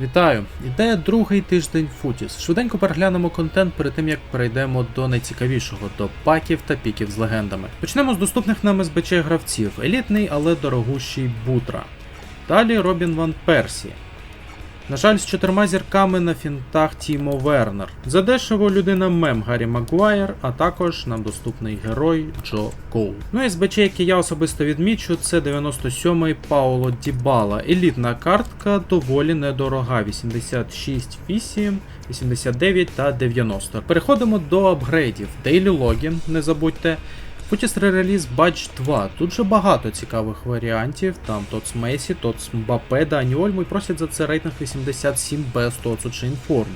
Вітаю! Іде другий тиждень Футіс. Швиденько переглянемо контент перед тим як перейдемо до найцікавішого, до паків та піків з легендами. Почнемо з доступних нам СБЧ гравців: елітний, але дорогущий Бутра. Далі Робін Ван Персі. На жаль, з чотирма зірками на фінтах Тімо Вернер. Задешево людина мем Гаррі Магуайр, а також нам доступний герой Джо Коул. Ну і СБЧ, який я особисто відмічу, це 97-й Пауло Дібала. Елітна картка доволі недорога. 86, 8, 89 та 90. Переходимо до апгрейдів. Daily Login, не забудьте. Футіс ререліз Badge 2. Тут же багато цікавих варіантів. Там Тоц Месі, Тоц Мбапе, Дані Ольму і просять за це рейтинг 87 без Тоцу чи інформу.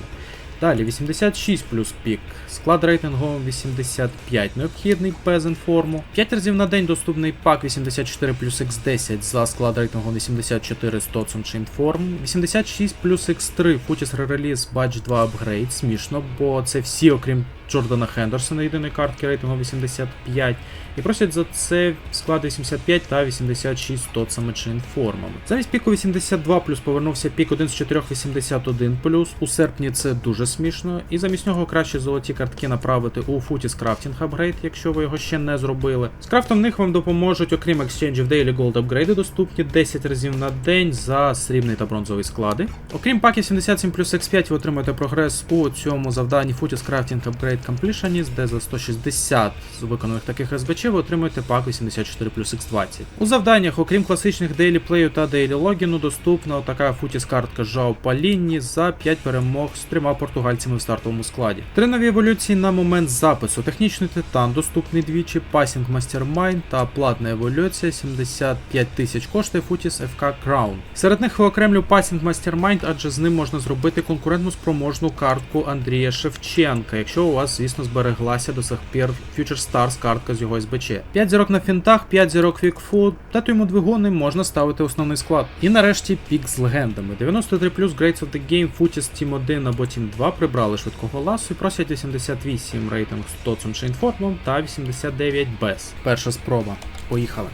Далі 86 плюс пік. Склад рейтингу 85 необхідний без інформу. 5 разів на день доступний пак 84 плюс X10 за склад рейтингу 84 з Тоцом чи інформ. 86 плюс X3 Футіс ререліз Badge 2 апгрейд. Смішно, бо це всі, окрім Джордана Хендерсона, єдиної картки рейтингу 85. І просять за це склад 85 та 86 тоцами чи інформами. Замість піку 82 плюс повернувся пік 1 з 4 81 плюс. У серпні це дуже смішно. І замість нього краще золоті картки направити у Footies Crafting Upgrade, якщо ви його ще не зробили. З крафтом них вам допоможуть, окрім ексченджів Daily Gold апгрейди, доступні 10 разів на день за срібний та бронзовий склади. Окрім паків 77 плюс X5 ви отримаєте прогрес у цьому завданні Footies Crafting Upgrade Completionist, де за 160 з виконаних таких СБЧ ви отримуєте пак 84 плюс X20. У завданнях, окрім класичних Daily Play та Login, доступна така Footies картка Жао Палінні за 5 перемог з трьома португальцями в стартовому складі. Три нові еволюції на момент запису. Технічний титан доступний двічі, Passing Mastermind та платна еволюція 75 тисяч коштує Footies FK Crown. Серед них виокремлю Passing Mastermind, адже з ним можна зробити конкурентну спроможну картку Андрія Шевченка, якщо у вас, звісно, збереглася до сих пір Future Stars картка з його СБЧ. 5 зірок на фінтах, 5 зірок Вікфу, та йому двигуни можна ставити основний склад. І нарешті пік з легендами. 93 плюс Greats of the Game, Footies Team 1 або Team 2 прибрали швидкого ласу і просять 88 рейтинг з Тоцом чи інформом та 89 без. Перша спроба. Поїхали.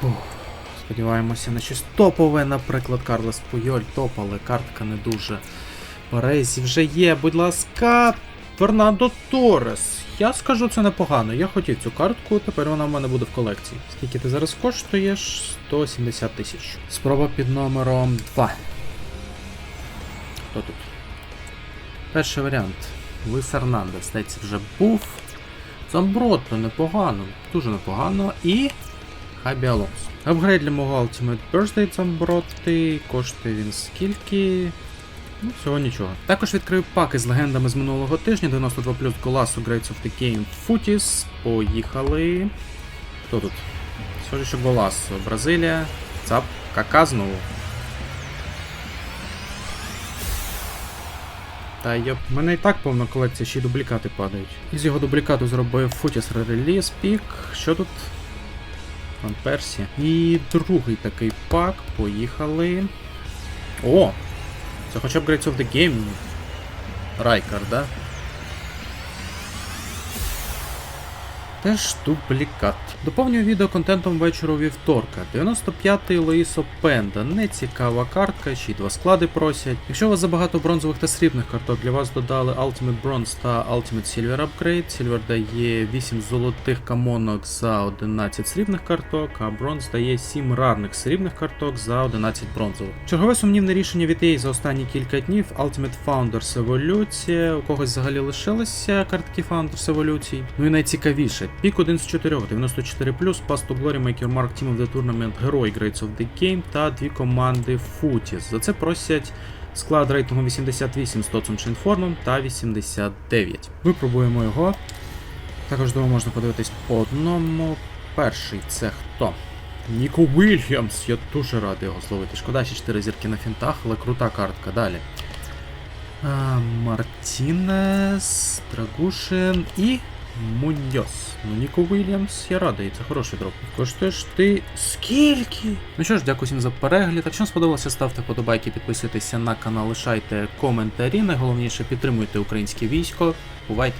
Фух. Сподіваємося на щось топове, наприклад, Карлос Пуйоль топ, але картка не дуже. Березі вже є, будь ласка, Фернандо Торрес. Я скажу це непогано. Я хотів цю картку, тепер вона в мене буде в колекції. Скільки ти зараз коштуєш? 170 тисяч. Спроба під номером 2. Хто тут? Перший варіант. Луїс Ернандес, здається, вже був. Замброто непогано, дуже непогано. І. Хабі Алонсо. Апгрейд для мого Ultimate Birthday Замброти. Коштує він скільки? Ну, всього нічого. Також відкрив паки з легендами з минулого тижня. 92 плюс Голасу Greats of the Game Footies. Поїхали. Хто тут? Схоже, що Голасу. Бразилія. Цап. Кака знову. Та йоп, в мене і так повна колекція, ще й дублікати падають. Із його дублікату зробив Footies Release пік. Що тут? Ван Персі. І другий такий пак. Поїхали. О! Це хоча б Greats of the Game. Райкар, да? Теж дублікат. Доповнюю відео контентом вечора вівторка. 95-й Лоїсо Пенда. Нецікава картка, ще й два склади просять. Якщо у вас забагато бронзових та срібних карток, для вас додали Ultimate Bronze та Ultimate Silver Upgrade. Silver дає 8 золотих камонок за 11 срібних карток, а Bronze дає 7 рарних срібних карток за 11 бронзових. Чергове сумнівне рішення від EA за останні кілька днів Ultimate Founders Еволюція. У когось взагалі лишилися картки Founders Еволюцій. Ну і найцікавіше. Пік 1 з 4, 94 Pass to Glory, Make Your Mark Team of the Tournament, Герой Greats of the Game та дві команди Footies. За це просять склад рейтингу 88 з Тоцом чи інформом та 89. Випробуємо його. Також думаю, можна подивитись по одному. Перший це хто? Ніко Вільямс. Я дуже радий його зловити. Шкода, ще 4 зірки на фінтах, але крута картка. Далі. А, Мартінес, Драгушин і Муньос. Ну, Ніко Вільямс, я радий, це хороший дроп. Коштуєш ти скільки? Ну що ж, дякую всім за перегляд. Якщо вам сподобалося, ставте подобайки, підписуйтеся на канал, лишайте коментарі. Найголовніше підтримуйте українське військо. Бувайте!